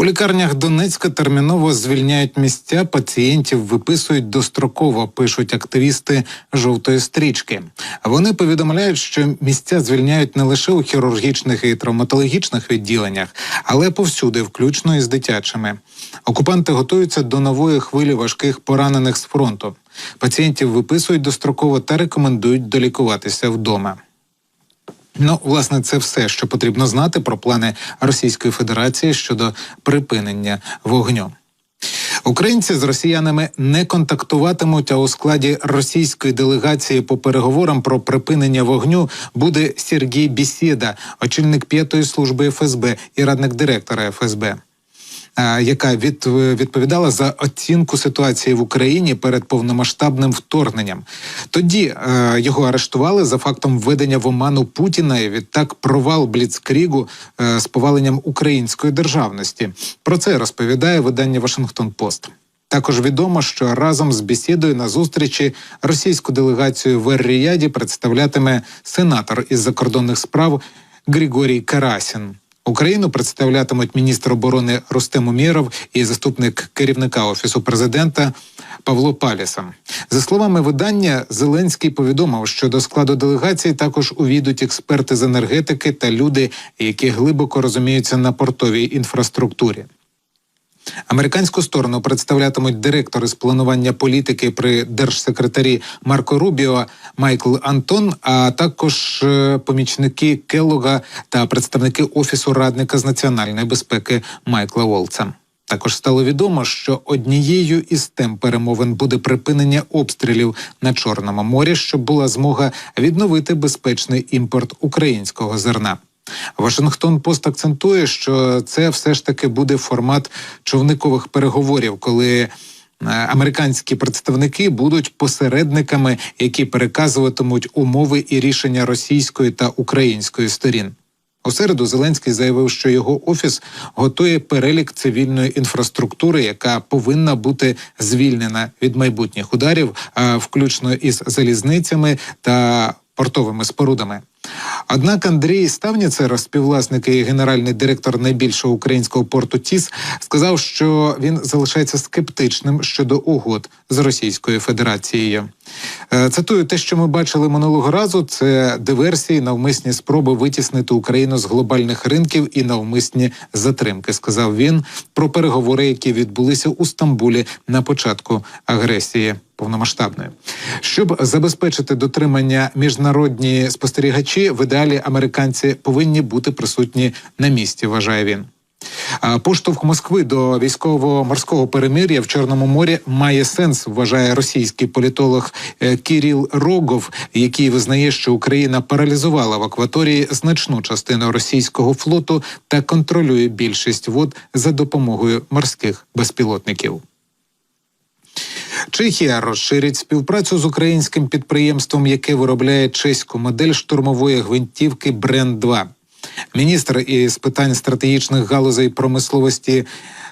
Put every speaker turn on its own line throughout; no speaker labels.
У лікарнях Донецька терміново звільняють місця, пацієнтів виписують достроково, пишуть активісти жовтої стрічки. Вони повідомляють, що місця звільняють не лише у хірургічних і травматологічних відділеннях, але повсюди, включно із дитячими. Окупанти готуються до нової хвилі важких поранених з фронту. Пацієнтів виписують достроково та рекомендують долікуватися вдома. Ну, власне, це все, що потрібно знати про плани Російської Федерації щодо припинення вогню. Українці з росіянами не контактуватимуть. А у складі російської делегації по переговорам про припинення вогню буде Сергій Бісіда, очільник п'ятої служби ФСБ і радник директора ФСБ. Е, Яка від, відповідала за оцінку ситуації в Україні перед повномасштабним вторгненням? Тоді е, його арештували за фактом введення в оману Путіна і відтак провал Бліцкрігу е, з поваленням української державності. Про це розповідає видання Вашингтон Пост. Також відомо, що разом з бесідою на зустрічі російську делегацію в Ер-Ріяді представлятиме сенатор із закордонних справ Григорій Карасін. Україну представлятимуть міністр оборони Рустем Умєров і заступник керівника офісу президента Павло Паліса. За словами видання, Зеленський повідомив, що до складу делегації також увійдуть експерти з енергетики та люди, які глибоко розуміються на портовій інфраструктурі. Американську сторону представлятимуть директори з планування політики при держсекретарі Марко Рубіо Майкл Антон, а також е, помічники Келлога та представники офісу радника з національної безпеки Майкла Волца. Також стало відомо, що однією із тем перемовин буде припинення обстрілів на Чорному морі, щоб була змога відновити безпечний імпорт українського зерна. Вашингтон Пост акцентує, що це все ж таки буде формат човникових переговорів, коли е, американські представники будуть посередниками, які переказуватимуть умови і рішення російської та української сторін. У середу Зеленський заявив, що його офіс готує перелік цивільної інфраструктури, яка повинна бути звільнена від майбутніх ударів, включно із залізницями та портовими спорудами. Однак Андрій Ставніцер, співвласник і генеральний директор найбільшого українського порту ТІС, сказав, що він залишається скептичним щодо угод з Російською Федерацією. Е, Цитую те, що ми бачили минулого разу: це диверсії, навмисні спроби витіснити Україну з глобальних ринків і навмисні затримки. Сказав він про переговори, які відбулися у Стамбулі на початку агресії повномасштабної. Щоб забезпечити дотримання міжнародні спостерігачі, в ідеалі американці повинні бути присутні на місці. Вважає він. Поштовх Москви до військово-морського перемир'я в Чорному морі має сенс, вважає російський політолог е, Кіріл Рогов, який визнає, що Україна паралізувала в акваторії значну частину російського флоту та контролює більшість вод за допомогою морських безпілотників. Чехія розширить співпрацю з українським підприємством, яке виробляє чеську модель штурмової гвинтівки Бренд 2 Міністр із питань стратегічних галузей промисловості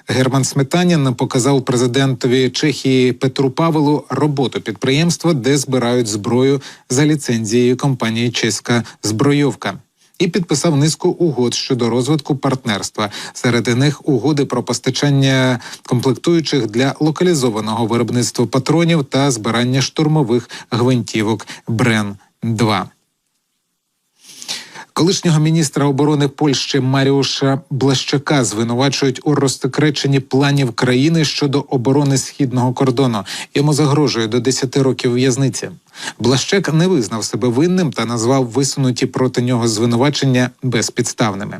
Герман Сметанін показав президентові Чехії Петру Павелу роботу підприємства, де збирають зброю за ліцензією компанії Чеська збройовка. І підписав низку угод щодо розвитку партнерства. Серед них угоди про постачання комплектуючих для локалізованого виробництва патронів та збирання штурмових гвинтівок Брен 2 Колишнього міністра оборони Польщі Маріуша Блащака звинувачують у розсекреченні планів країни щодо оборони східного кордону. Йому загрожує до 10 років в'язниці. Блащак не визнав себе винним та назвав висунуті проти нього звинувачення безпідставними.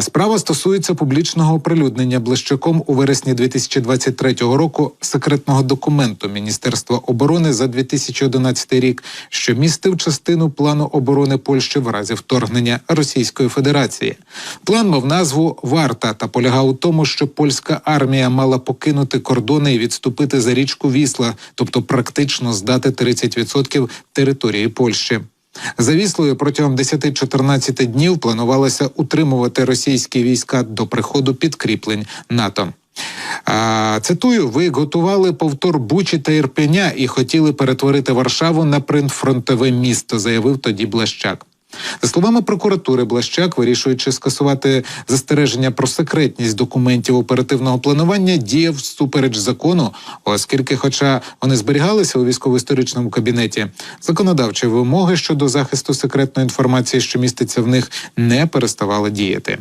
Справа стосується публічного оприлюднення Блищаком у вересні 2023 року секретного документу Міністерства оборони за 2011 рік, що містив частину плану оборони Польщі в разі вторгнення Російської Федерації. План мав назву Варта та полягав у тому, що польська армія мала покинути кордони і відступити за річку Вісла, тобто практично здати 30% території Польщі. За Віслою протягом 10-14 днів планувалося утримувати російські війська до приходу підкріплень НАТО. А, Цитую: ви готували повтор Бучі та Ірпеня і хотіли перетворити Варшаву на принтфронтове місто, заявив тоді Блащак. За словами прокуратури, Блащак, вирішуючи скасувати застереження про секретність документів оперативного планування, діяв всупереч закону, оскільки, хоча вони зберігалися у військово-історичному кабінеті, законодавчі вимоги щодо захисту секретної інформації, що міститься в них, не переставали діяти.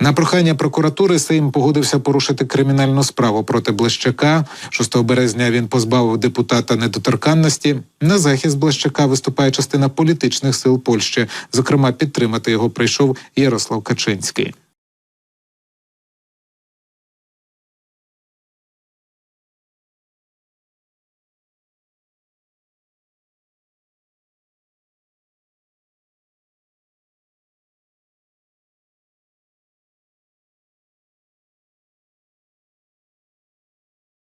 На прохання прокуратури Сейм погодився порушити кримінальну справу проти Блащака. 6 березня він позбавив депутата недоторканності. На захист Блащака виступає частина політичних сил Польщі. Зокрема, підтримати його прийшов Ярослав Качинський.